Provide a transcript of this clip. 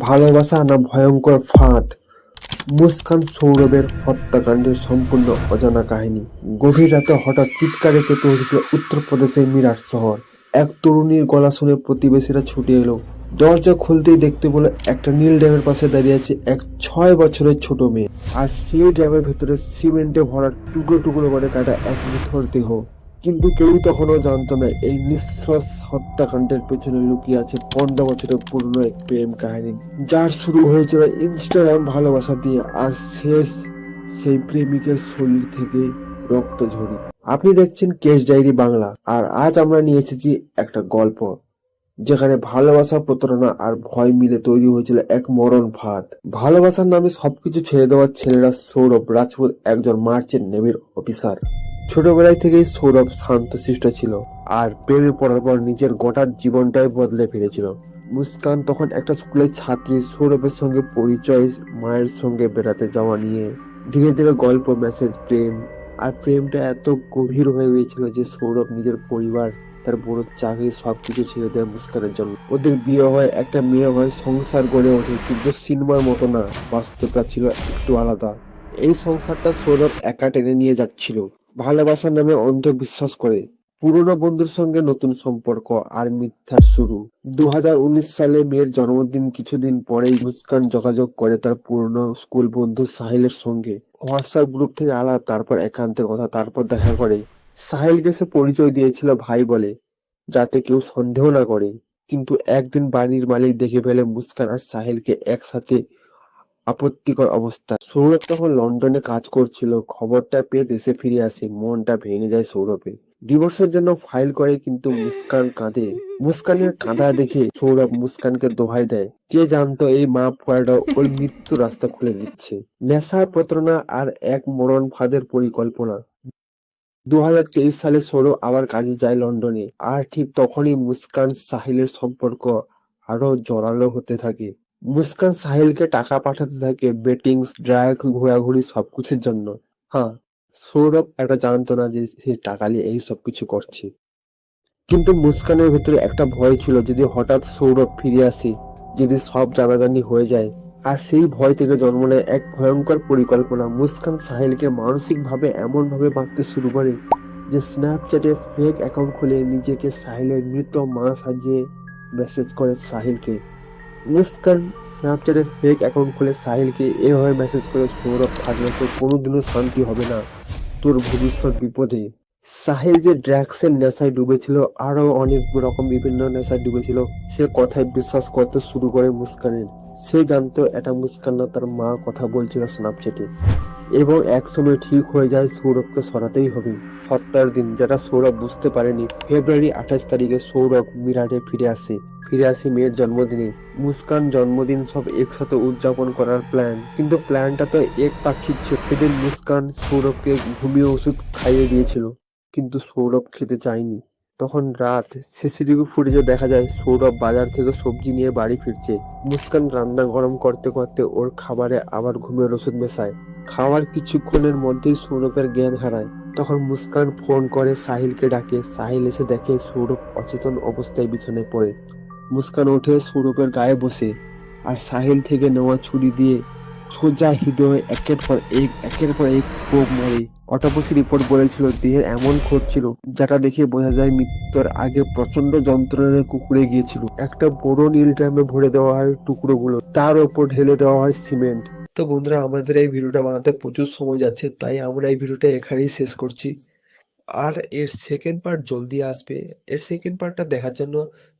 ভালোবাসা না ভয়ঙ্কর ফাঁদ? মুস্কান সৌরভের হত্যাকাণ্ডের সম্পূর্ণ অজানা কাহিনী। গভীর রাতে হঠাৎ চিৎকারে কেঁপে উঠেছিল উত্তরপ্রদেশের মিরাট শহর। এক তরুণীর গলা শুনে প্রতিবেশীরা ছুটে এলো। দরজা খুলতেই দেখতে পেল একটা নীল ড্যামের পাশে দাঁড়িয়ে আছে এক ছয় বছরের ছোট মেয়ে। আর সেই ড্যামের ভেতরে সিমেন্টে ভরা টুকরো টুকরো করে কাটা এক নিথর দেহ। কিন্তু কেউ তখনও জানতো না, এই নিঃশ্বাস হত্যাকাণ্ডের পেছনে লুকিয়ে আছে পনেরো বছরের পুরনো এক প্রেম কাহিনী, যার শুরু হয়েছিল ইনস্টাগ্রাম ভালোবাসা দিয়ে আর শেষ সেই প্রেমিকের শরীর থেকে রক্ত ঝরি। আপনি দেখছেন কেস ডায়েরি বাংলা, আর আজ আমরা নিয়ে এসেছি একটা গল্প, যেখানে ভালোবাসা, প্রতারণা আর ভয় মিলে তৈরি হয়েছিল এক মরণ ফাঁদ। ভালোবাসার নামে সবকিছু ছেড়ে দেওয়ার ছেলেরা সৌরভ রাজপুত, একজন মার্চেন্ট নেভির অফিসার। ছোটবেলায় থেকেই সৌরভ শান্ত শান্তশিষ্ট ছিল, আর প্রেমে পড়ার পর নিজের গোটা জীবনটাই বদলে ফিরেছিল। মুস্কান তখন একটা স্কুলের ছাত্রী, সৌরভের সঙ্গে পরিচয়, মায়ের সঙ্গে বেড়াতে যাওয়া নিয়ে ধীরে ধীরে গল্প মেসেজ প্রেম, আর প্রেমটা এত গভীর হয়ে গিয়েছিল যে সৌরভ নিজের পরিবার, তার বড় চাকরি সবকিছু ছেড়ে দেয় মুস্কানের জন্য। ওদের বিয়ে হয়, একটা মেয়ে হয়, সংসার গড়ে ওঠে, কিন্তু সিনেমার মতো না, বাস্তবটা ছিল একটু আলাদা। এই সংসারটা সৌরভ একা টেনে নিয়ে যাচ্ছিল। ভালোবাসার নামে অন্ধবিশ্বাস করে। পুরনো বন্ধুর সঙ্গে নতুন সম্পর্ক আর মিথ্যার শুরু। দু হাজার উনিশ সালে মেয়ের জন্মদিন কিছুদিন পরেই মুস্কান যোগাযোগ করে তার পুরনো স্কুল বন্ধু সাহিলের সঙ্গে। হোয়াটসঅ্যাপ গ্রুপ থেকে আলাপ, তারপর একান্তে কথা, তারপর দেখা করে। সাহিলকে সে পরিচয় দিয়েছিল ভাই বলে, যাতে কেউ সন্দেহ না করে। কিন্তু একদিন বাড়ির মালিক দেখে ফেলে মুস্কান আর সাহিলকে একসাথে আপত্তিকর অবস্থা। সৌরভ তখন লন্ডনে কাজ করছিল, খবরটা পেয়ে দেশে ফিরে আসে, মনটা ভেঙে যায় সৌরভের ডিভোর্সের জন্য ফাইল করে কিন্তু মুস্কান কাঁদে। মুস্কানের কাঁদা দেখে সৌরভ মুস্কানকে দোহাই দেয়। কে জানতো এই মা ফুয়াটা ওর মৃত্যু রাস্তা খুলে দিচ্ছে। নেশা, প্রতারণা আর এক মরণ ফাঁদের পরিকল্পনা। দু হাজার তেইশ সালে সৌরভ আবার কাজে যায় লন্ডনে। আর ঠিক তখনই মুস্কান সাহিলের সম্পর্ক আরও জোরালো হতে থাকে। মুস্কান সাহিলকে টাকা পাঠাতে থাকে, বেটিংস, ড্রাগস, ঘোরাঘুরি সবকিছুর জন্য। হ্যাঁ সৌরভ এটা জানতো না যে সে টাকা নিয়ে এই সব কিছু করছে। কিন্তু মুস্কানের ভিতরে একটা ভয় ছিল, যদি হঠাৎ সৌরভ ফিরে আসে, যদি সব জানাজানি হয়ে যায়, আর সেই ভয় থেকে জন্ম নেয় এক ভয়ঙ্কর পরিকল্পনা। মুস্কান সাহিলকে মানসিকভাবে এমনভাবে বাঁধতে শুরু করে যে স্ন্যাপচ্যাটে ফেক অ্যাকাউন্ট খুলে নিজেকে সাহিলের মৃত মা সাজিয়ে মেসেজ করে সাহিলকে। মুস্কান স্ন্যাপচ্যাটে ফেক অ্যাকাউন্ট খুলে সাহিলকে এভাবে মেসেজ করে, সৌরভ থাকলে তো কোনোদিনও শান্তি হবে না তোর ভবিষ্যৎ বিপদে। সাহিল যে ড্রাগসের নেশায় ডুবেছিল আরও অনেক রকম বিভিন্ন নেশায় ডুবেছিল, সে কথায় বিশ্বাস করতে শুরু করে মুস্কানের। সে জানতো এটা মুস্কান না, তার মা কথা বলছিল স্ন্যাপচ্যাটে এবং একসময় ঠিক হয়ে যায় সৌরভকে সরাতেই হবে। হত্যার দিন, যেটা সৌরভ বুঝতে পারেনি, ফেব্রুয়ারি আঠাশ তারিখে সৌরভ মিরাটে ফিরে আসে। ফিরে আসি মেয়ের জন্মদিনে। মুস্কান জন্মদিন সব একসাথে উদযাপন করার প্ল্যান কিন্তু প্ল্যানটা তো এক পাক্ষিক ছিল সেদিন মুস্কান সৌরভকে ঘুমিয়ে ওষুধ খাইয়ে দিয়েছিল। কিন্তু সৌরভ খেতে চায়নি। তখন রাত সিসিটিভি ফুটেজে দেখা যায় সৌরভ বাজার থেকে সবজি নিয়ে বাড়ি ফিরছে। মুস্কান রান্না গরম করতে করতে ওর খাবারে আবার ঘুমের ওষুধ মেশায়। খাওয়ার কিছুক্ষণের মধ্যেই সৌরভের জ্ঞান হারায়। তখন মুস্কান ফোন করে সাহিলকে ডাকে। সাহিল এসে দেখে সৌরভ অচেতন অবস্থায় বিছানায় পড়ে। মুস্কান ওঠে সৌরভের গায়ে বসে আর সাহিল থেকে নেওয়া ছুরি দিয়ে সোজা হৃদয়ে একের পর এক, একের পর এক কোপ মরে। অটোপসি রিপোর্ট বলেছিল, দেহের এমন ক্ষত ছিল যেটা দেখে বোঝা যায় মৃত্যুর আগে প্রচণ্ড যন্ত্রণায় কুকুরে গিয়েছিল। একটা বড় নীল ড্রামে ভরে দেওয়া হয় টুকরোগুলো, তার ওপর ঢেলে দেওয়া হয় সিমেন্ট। তো বন্ধুরা, আমাদের এই ভিডিওটা বানাতে প্রচুর সময় যাচ্ছে, তাই আমরা এই ভিডিওটা এখানেই শেষ করছি। আর এর সেকেন্ড পার্ট জলদি আসবে। এর সেকেন্ড পার্টটা দেখার জন্য